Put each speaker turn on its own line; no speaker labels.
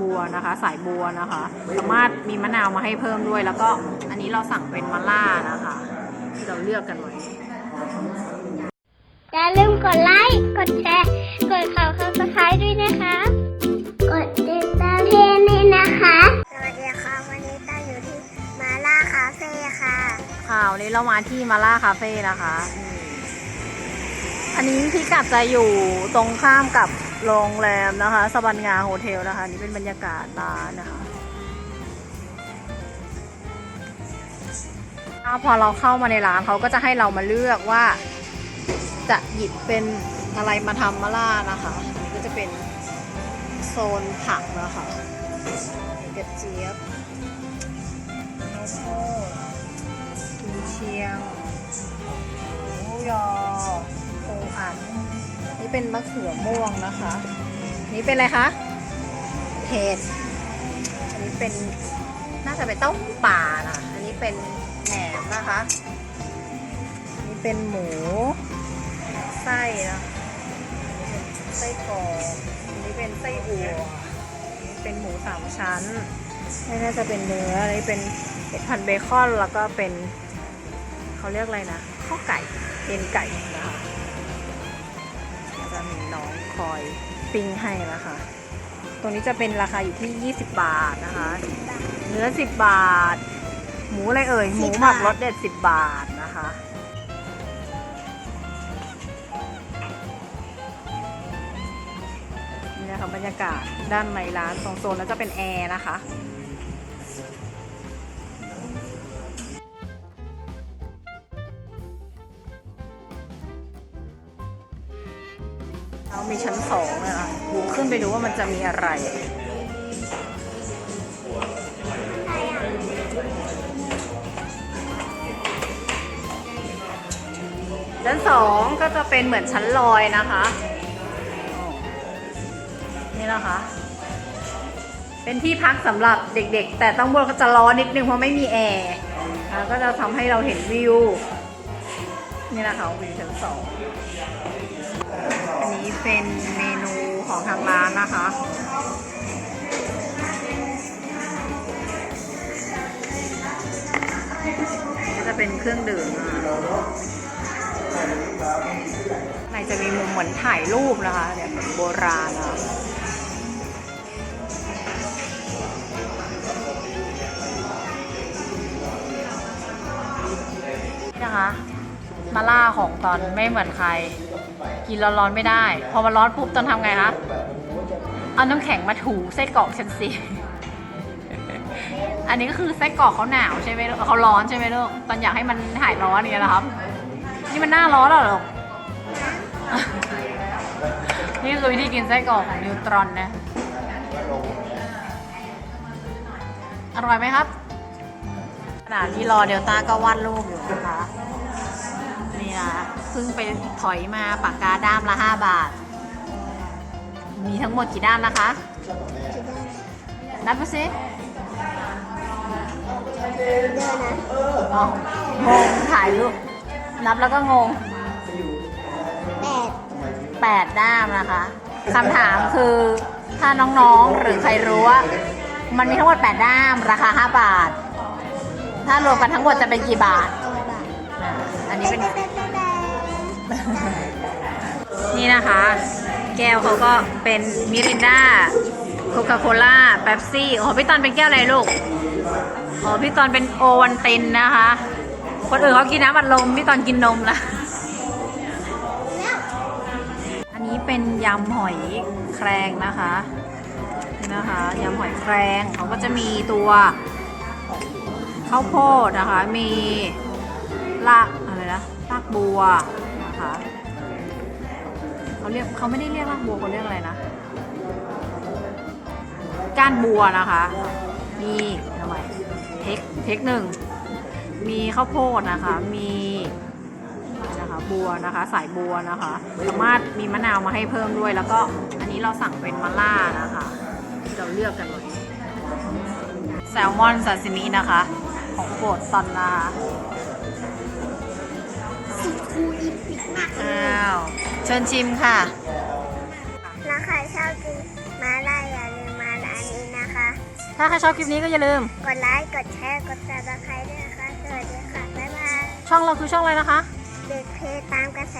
บัวนะคะ สายบัวนะคะ สามารถมีมะนาวมาให้เพิ่มด้วย แล้วก็อันนี้เราสั่งเป็นมะล่านะคะที่เราเลือกกันไว้
อย่าลืมกดไลค์ กดแชร์ กดข่าวคำสไครต์ด้วยนะคะ กดติดตามเพจนี้นะคะ สวัสดีค่ะ วันนี้ต้าอยู่ที่มาล่าคาเฟ่ค่ะ
ค่ะวันนี้เรามาที่มาล่าคาเฟ่นะคะอืมอันนี้พี่กัดจะอยู่ตรงข้ามกับ โรงแรมนะคะสบันงาโฮเทลนะคะ นี่เป็นบรรยากาศร้านนะคะพอเราเข้ามาในร้านเขาก็จะให้เรามาเลือกว่า จะหยิบเป็นอะไรมาทำมาล่านะคะนนี้ก็จะเป็นโซนผักนะคะกระเจี๊ยบข้าวโพดกุนเชียงหมูยอปูอัดนี่ เป็นมะเขือม่วงนะคะ นี่เป็นอะไรคะเห็ดอันนี้เป็นน่าจะเป็นเต้าหู้ป่านะอันนี้เป็นแหนมนะคะอันนี้เป็นหมูไส้นะนี่เป็นไส้กรอกอันนี้เป็นไส้อั่วอันนี้เป็นหมูสามชั้นนี่น่าจะเป็นเนื้ออันนี้เป็นเห็ดพันเบคอนแล้วก็เป็นเขาเรียกอะไรนะข้อไก่เอ็นไก่นะ คอยปิ้งให้นะคะตรงนี้จะเป็นราคาอยู่ที่ 20 บาทนะคะ เนื้อ 10 บาท หมูอะไรเอ่ย หมูหมักรสเด็ด 10 บาทนะคะนี่นะคะบรรยากาศด้านในร้านตรงโซนแล้วจะเป็นแอร์นะคะ เรามีชั้นสองนะคะดูขึ้นไปดูว่ามันจะมีอะไรชั้นสองก็จะเป็นเหมือนชั้นลอยนะคะ นี่นะคะ เป็นที่พักสำหรับเด็กๆ แต่ต้องบนก็จะร้อนนิดนึงเพราะไม่มีแอร์ก็จะทำให้เราเห็นวิว นี่นะคะวิวชั้นสอง อันนี้เป็นเมนูของทางร้านนะคะ ก็จะเป็นเครื่องดื่มนะคะในจะมีมุมเหมือนถ่ายรูปนะคะเนี่ยเหมือนโบราณอะนี่นะคะมาล่าของตอนไม่เหมือนใคร กินร้อนๆไม่ได้ พอมันร้อนปุ๊บตอนทำไงคะ เอาน้ำแข็งมาถูไส้กรอกฉันสิ อันนี้ก็คือไส้กรอกเขาหนาวใช่ไหมลูกเขาร้อนใช่ไหมลูก ตอนอยากให้มันหายร้อนอย่างเงี้ยนะครับ นี่มันหน้าร้อนแล้วเหรอนี่คือวิธีกินไส้กรอกของนิวตรอนนะ อร่อยไหมครับขณะที่รอเดลต้าก็วาดรูปอยู่นะคะ นี่นะ เพิ่งไปถอยมาปากกาด้ามละ 5 บาท มีทั้งหมดกี่ด้ามนะคะ นับไปสิ
เอ๋
องงถ่ายรูปนับแล้วก็งง
แปด
8ด้ามนะคะคำถามคือถ้าน้องๆหรือใครรู้ว่ามันมีทั้งหมด 8 ด้ามราคา 5 บาท ถ้ารวมกันทั้งหมดจะเป็นกี่บาท อันนี้เป็น นี่นะคะ แก้วเขาก็เป็นมิรินดาโคคาโคล่าเป๊ปซี่อ๋อพี่ตอนเป็นแก้วอะไรลูกอ๋อพี่ตอนเป็นโอวันตินนะคะ คนอื่นเขากินน้ำอัดลมพี่ตอนกินนมละอันนี้เป็นยำหอยแครงนะคะนี่นะคะยำหอยแครงเขาก็จะมีตัวข้าวโพดนะคะ มีลากอะไรนะลากบัว นะคะเขาเรียกเขาไม่ได้เรียกรากบัวเขาเรียกอะไรนะก้านบัวนะคะ มีทำไมเทคเทคหนึ่งมีข้าวโพดนะคะ มีนะคะบัวนะคะ สายบัวนะคะ สามารถมีมะนาวมาให้เพิ่มด้วย แล้วก็อันนี้เราสั่งเป็นมะล่านะคะ เราเลือกกันไว้แซลมอนซาซิมินะคะ ของโปรดตอนนะคะ
สีคูลิปปิมากเล
อ้าวเชิญชิมค่ะ
แล้วใครชอบกินมาลายอย่าลืมมาร้านนี้นะคะ ถ้า
ใครชอบคลิปนี้ก็อย่าลืม
กดไลค์ กดแชร์ กดซับสใครด้วยนะคะ สวัสดีค่ะ บ๊ายบาย
ช่องเราคือช่องอะไรนะคะ
เด็กเพจตามกระแส